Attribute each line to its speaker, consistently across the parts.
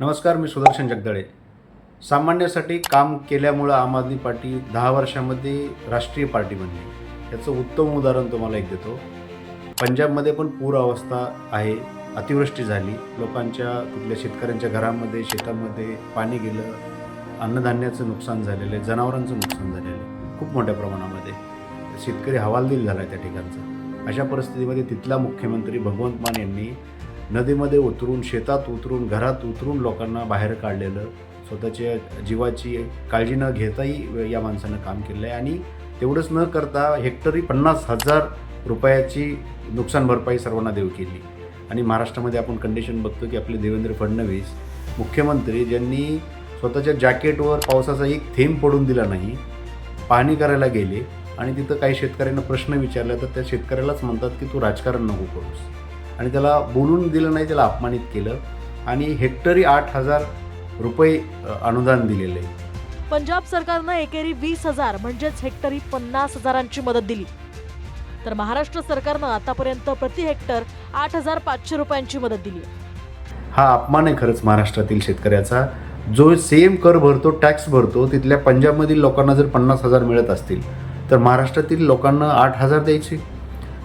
Speaker 1: नमस्कार मी सुदर्शन जगदळे. सामान्यासाठी काम केल्यामुळं आम आदमी पार्टी दहा वर्षामध्ये राष्ट्रीय पार्टी बनली. याचं उत्तम उदाहरण तुम्हाला एक देतो. पंजाबमध्ये पण पूर अवस्था आहे अतिवृष्टी झाली. लोकांच्या कुठल्या शेतकऱ्यांच्या घरामध्ये शेतामध्ये पाणी गेलं. अन्नधान्याचं नुकसान झालेलं आहे जनावरांचं नुकसान झालेलं आहे खूप मोठ्या प्रमाणामध्ये. शेतकरी हवालदिल झाला आहे त्या ठिकाणचा. अशा परिस्थितीमध्ये तिथला मुख्यमंत्री भगवंत मान यांनी नदीमध्ये उतरून शेतात उतरून घरात उतरून लोकांना बाहेर काढलेलं स्वतःच्या जीवाची काळजी न घेताही या माणसानं काम केलं आहे. आणि तेवढंच न करता हेक्टरी पन्नास हजार रुपयाची नुकसान भरपाई सर्वांना देऊ केली. आणि महाराष्ट्रामध्ये आपण कंडिशन बघतो की आपले देवेंद्र फडणवीस मुख्यमंत्री ज्यांनी स्वतःच्या जॅकेटवर पावसाचा एक थेंब पडून दिला नाही पाहणी करायला गेले आणि तिथं काही शेतकऱ्यांना प्रश्न विचारला तर त्या शेतकऱ्यालाच म्हणतात की तू राजकारण नको करूस. आणि त्याला बोलून दिलं नाही त्याला अपमानित केलं. आणि हेक्टरी आठ हजार रुपये अनुदान दिलेलं. आहे
Speaker 2: पंजाब सरकारनं एकेरी वीस हजार म्हणजेच हेक्टरी पन्नास हजारांची मदत दिली. तर महाराष्ट्र सरकारनं आतापर्यंत प्रति हेक्टर आठ हजार पाचशे रुपयांची मदत दिली
Speaker 1: हा अपमान आहे खरंच महाराष्ट्रातील शेतकऱ्याचा. जो सेम कर भरतो टॅक्स भरतो तिथल्या पंजाबमधील लोकांना जर पन्नास हजार मिळत असतील तर महाराष्ट्रातील लोकांना आठ हजार द्यायचे.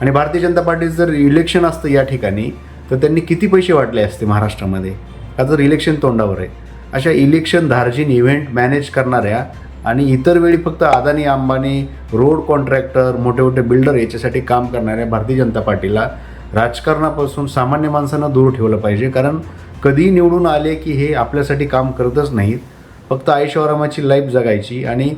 Speaker 1: आणि भारतीय जनता पार्टीचं जर इलेक्शन असतं या ठिकाणी तर त्यांनी किती पैसे वाटले असते महाराष्ट्रामध्ये? का जर इलेक्शन तोंडावर आहे. अशा इलेक्शन धार्जिन इव्हेंट मॅनेज करणाऱ्या आणि इतर वेळी फक्त अदानी अंबानी रोड कॉन्ट्रॅक्टर मोठे मोठे बिल्डर याच्यासाठी काम करणाऱ्या भारतीय जनता पार्टीला राजकारणापासून सामान्य माणसांना दूर ठेवलं पाहिजे. कारण कधी निवडून आले की हे आपल्यासाठी काम करतच नाहीत. फक्त ऐशोआरामाची लाईफ जगायची आणि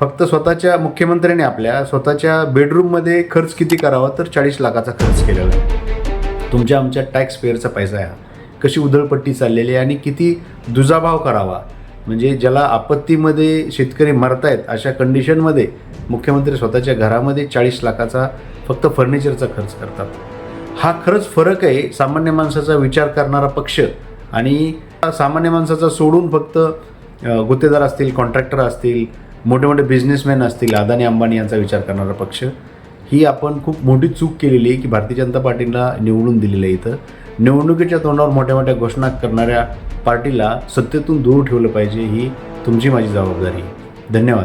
Speaker 1: फक्त स्वतःच्या मुख्यमंत्र्याने आपल्या स्वतःच्या बेडरूममध्ये खर्च किती करावा तर चाळीस लाखाचा खर्च केलेला आहे. तुमच्या आमच्या टॅक्स पेअरचा पैसा आहे हा. कशी उधळपट्टी चाललेली आहे आणि किती दुजाभाव करावा. म्हणजे ज्याला आपत्तीमध्ये शेतकरी मरतायत अशा कंडिशनमध्ये मुख्यमंत्री स्वतःच्या घरामध्ये चाळीस लाखाचा फक्त फर्निचरचा खर्च करतात. हा खरंच फरक आहे सामान्य माणसाचा विचार करणारा पक्ष आणि सामान्य माणसाचा सोडून फक्त गुत्तेदार असतील कॉन्ट्रॅक्टर असतील मोठे मोठे बिझनेसमॅन असतील अदानी अंबानी यांचा विचार करणारा पक्ष ही आपण खूप मोठी चूक केलेली आहे की भारतीय जनता पार्टीला निवडून दिलेलं आहे इथं. निवडणुकीच्या तोंडावर मोठ्या मोठ्या घोषणा करणाऱ्या पार्टीला सत्तेतून दूर ठेवलं पाहिजे ही तुमची माझी जबाबदारी धन्यवाद.